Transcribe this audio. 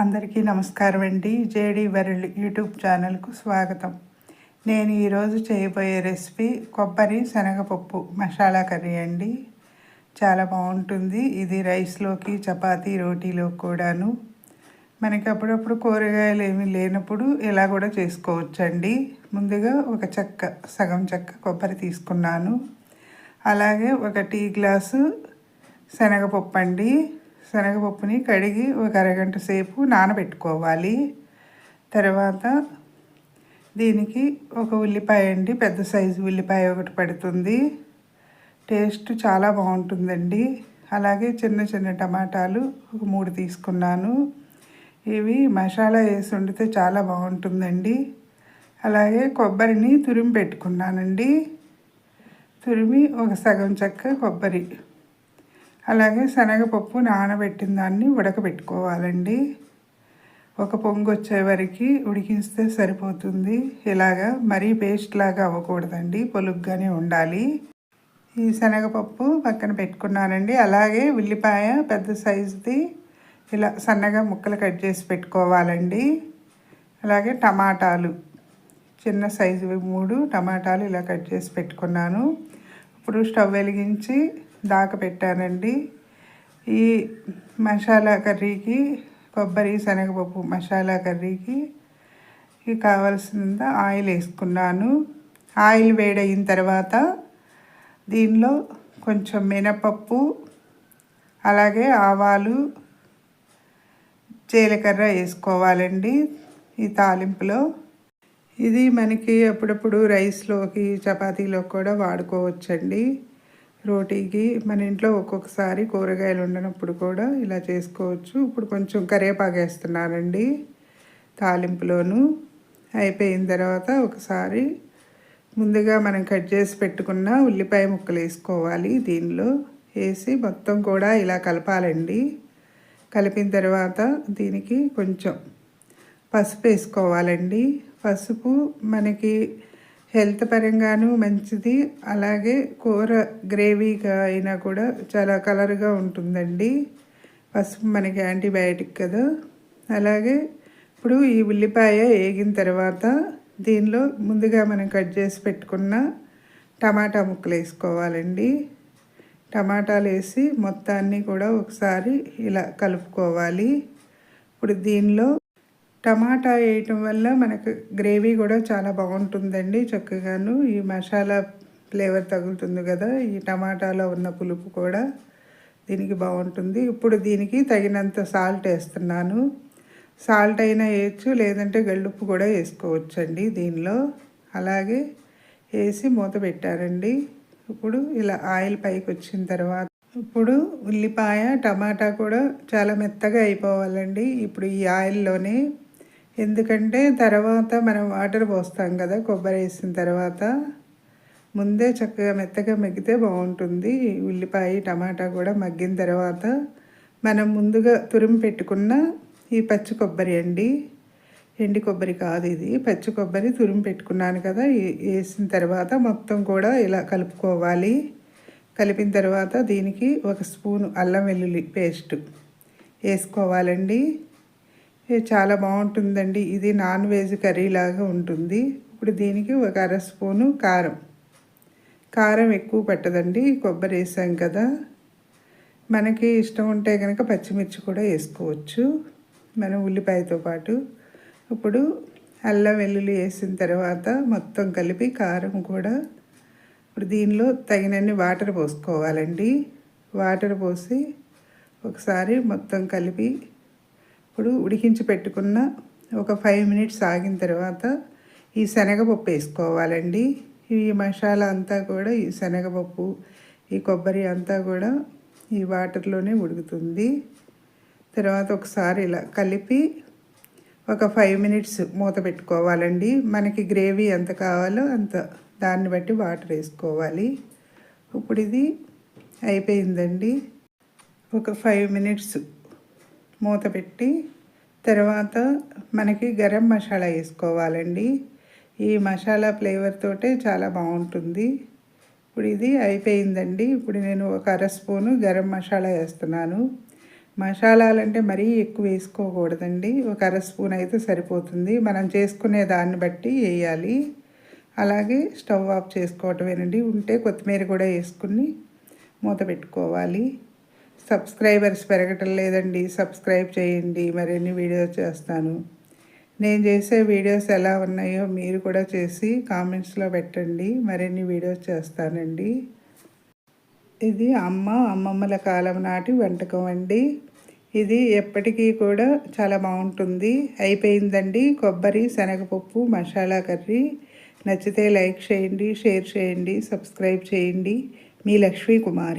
అందరికీ నమస్కారం అండి. జేడి వరల్డ్ యూట్యూబ్ ఛానల్కు స్వాగతం. నేను ఈరోజు చేయబోయే రెసిపీ కొబ్బరి శనగపప్పు మసాలా కర్రీ అండి. చాలా బాగుంటుంది. ఇది రైస్లోకి చపాతీ రోటీలో కూడాను. మనకి అప్పుడప్పుడు కూరగాయలు ఏమీ లేనప్పుడు ఇలా కూడా చేసుకోవచ్చండి. ముందుగా ఒక చెక్క సగం చెక్క కొబ్బరి తీసుకున్నాను. అలాగే ఒక టీ గ్లాసు శనగపప్పు అండి శనగపప్పుని కడిగి ఒక అరగంట సేపు నానబెట్టుకోవాలి. తర్వాత దీనికి ఒక ఉల్లిపాయ అండి పెద్ద సైజు ఉల్లిపాయ ఒకటి పడుతుంది. టేస్ట్ చాలా బాగుంటుందండి. అలాగే చిన్న చిన్న టమాటాలు ఒక మూడు తీసుకున్నాను. ఇవి మసాలా వేసి వండితే చాలా బాగుంటుందండి. అలాగే కొబ్బరిని తురిమి పెట్టుకున్నానండి. తురిమి ఒక సగం చెక్క కొబ్బరి అలాగే శనగపప్పు నానబెట్టిన దాన్ని ఉడకబెట్టుకోవాలండి. ఒక పొంగు వచ్చే వరకు ఉడికిస్తే సరిపోతుంది. ఇలాగా మరీ పేస్ట్ లాగా అవ్వకూడదండి పొలుగ్గానే ఉండాలి. ఈ శనగపప్పు పక్కన పెట్టుకున్నానండి. అలాగే ఉల్లిపాయ పెద్ద సైజుది ఇలా సన్నగా ముక్కలు కట్ చేసి పెట్టుకోవాలండి. అలాగే టమాటాలు చిన్న సైజు మూడు టమాటాలు ఇలా కట్ చేసి పెట్టుకున్నాను. ఇప్పుడు స్టవ్ వెలిగించి దాకా పెట్టానండి. ఈ మసాలా కర్రీకి కొబ్బరి శనగపప్పు మసాలా కర్రీకి కావాల్సినంత ఆయిల్ వేసుకున్నాను. ఆయిల్ వేడయిన తర్వాత దీనిలో కొంచెం మినపప్పు అలాగే ఆవాలు జీలకర్ర వేసుకోవాలండి ఈ తాలింపులో. ఇది మనకి అప్పుడప్పుడు రైస్లోకి చపాతీలోకి కూడా వాడుకోవచ్చండి. రోటీకి మన ఇంట్లో ఒక్కొక్కసారి కూరగాయలు ఉండనప్పుడు కూడా ఇలా చేసుకోవచ్చు. ఇప్పుడు కొంచెం కరివేపాకు వేస్తున్నానండి. తాలింపులోను అయిపోయిన తర్వాత ఒకసారి ముందుగా మనం కట్ చేసి పెట్టుకున్న ఉల్లిపాయ ముక్కలు వేసుకోవాలి దీనిలో. వేసి మొత్తం కూడా ఇలా కలపాలండి. కలిపిన తర్వాత దీనికి కొంచెం పసుపు వేసుకోవాలండి. పసుపు మనకి హెల్త్ పరంగాను మంచిది. అలాగే కూర గ్రేవీగా అయినా కూడా చాలా కలర్గా ఉంటుందండి. పసుపు మనకి యాంటీబయాటిక్ కదా. అలాగే ఇప్పుడు ఈ ఉల్లిపాయ వేగిన తర్వాత దీనిలో ముందుగా మనం కట్ చేసి పెట్టుకున్న టమాటా ముక్కలు వేసుకోవాలండి. టమాటాలు వేసి మొత్తాన్ని కూడా ఒకసారి ఇలా కలుపుకోవాలి. ఇప్పుడు దీనిలో టమాటా వేయటం వల్ల మనకు గ్రేవీ కూడా చాలా బాగుంటుందండి చక్కగాను. ఈ మసాలా ఫ్లేవర్ తగులుతుంది కదా ఈ టమాటాలో ఉన్న పులుపు కూడా దీనికి బాగుంటుంది. ఇప్పుడు దీనికి తగినంత సాల్ట్ వేస్తున్నాను. సాల్ట్ అయినా వేయచ్చు లేదంటే గళ్ళుప్పు కూడా వేసుకోవచ్చండి దీనిలో. అలాగే వేసి మూత పెట్టారండి. ఇప్పుడు ఇలా ఆయిల్ పైకి వచ్చిన తర్వాత ఇప్పుడు ఉల్లిపాయ టమాటా కూడా చాలా మెత్తగా అయిపోవాలండి. ఇప్పుడు ఈ ఆయిల్లోనే ఎందుకంటే తర్వాత మనం వాటర్ పోస్తాం కదా కొబ్బరి వేసిన తర్వాత ముందే చక్కగా మెత్తగా మగ్గితే బాగుంటుంది. ఉల్లిపాయ టమాటా కూడా మగ్గిన తర్వాత మనం ముందుగా తురిమి పెట్టుకున్న ఈ పచ్చి కొబ్బరి అండి. ఎండి కొబ్బరి కాదు ఇది. పచ్చి కొబ్బరి తురిమి పెట్టుకున్నాను కదా వేసిన తర్వాత మొత్తం కూడా ఇలా కలుపుకోవాలి. కలిపిన తర్వాత దీనికి ఒక స్పూను అల్లం వెల్లుల్లి పేస్ట్ వేసుకోవాలండి. చాలా బాగుంటుందండి. ఇది నాన్ వెజ్ కర్రీ లాగా ఉంటుంది. ఇప్పుడు దీనికి ఒక అర స్పూను కారం. కారం ఎక్కువ పెట్టదండి. కొబ్బరి వేసాం కదా. మనకి ఇష్టం ఉంటే కనుక పచ్చిమిర్చి కూడా వేసుకోవచ్చు. మనం ఉల్లిపాయతో పాటు. ఇప్పుడు అల్లం వెల్లుల్లి వేసిన తర్వాత మొత్తం కలిపి కారం కూడా ఇప్పుడు దీనిలో తగినన్ని వాటర్ పోసుకోవాలండి. వాటర్ పోసి ఒకసారి మొత్తం కలిపి ఇప్పుడు ఉడికించి పెట్టుకున్న ఒక ఫైవ్ మినిట్స్ ఆగిన తర్వాత ఈ శనగపప్పు వేసుకోవాలండి. ఈ మసాలా అంతా కూడా ఈ శనగపప్పు ఈ కొబ్బరి అంతా కూడా ఈ వాటర్లోనే ఉడుకుతుంది. తర్వాత ఒకసారి ఇలా కలిపి ఒక ఫైవ్ మినిట్స్ మూత పెట్టుకోవాలండి. మనకి గ్రేవీ ఎంత కావాలో అంత దాన్ని బట్టి వాటర్ వేసుకోవాలి. ఇప్పుడు ఇది అయిపోయిందండి. ఒక ఫైవ్ మినిట్స్ మూత పెట్టి తర్వాత మనకి గరం మసాలా వేసుకోవాలండి. ఈ మసాలా ఫ్లేవర్ తోటే చాలా బాగుంటుంది. ఇప్పుడు ఇది అయిపోయిందండి. ఇప్పుడు నేను ఒక అర స్పూను గరం మసాలా వేస్తున్నాను. మసాలాలంటే మరీ ఎక్కువ వేసుకోకూడదండి. ఒక అర స్పూన్ అయితే సరిపోతుంది. మనం చేసుకునే దాన్ని బట్టి వేయాలి. అలాగే స్టవ్ ఆఫ్ చేసుకోవటమేనండి. ఉంటే కొత్తిమీర కూడా వేసుకుని మూత పెట్టుకోవాలి. సబ్స్క్రైబర్స్ పెరగటం లేదండి. సబ్స్క్రైబ్ చేయండి. మరిన్ని వీడియోస్ చేస్తాను. నేను చేసే వీడియోస్ ఎలా ఉన్నాయో మీరు కూడా చేసి కామెంట్స్లో పెట్టండి. మరిన్ని వీడియోస్ చేస్తానండి. ఇది అమ్మ అమ్మమ్మల కాలం నాటి వంటకం అండి. ఇది ఎప్పటికీ కూడా చాలా బాగుంటుంది. అయిపోయిందండి. కొబ్బరి శనగపప్పు మసాలా కర్రీ. నచ్చితే లైక్ చేయండి షేర్ చేయండి సబ్స్క్రైబ్ చేయండి. మీ లక్ష్మీ కుమారి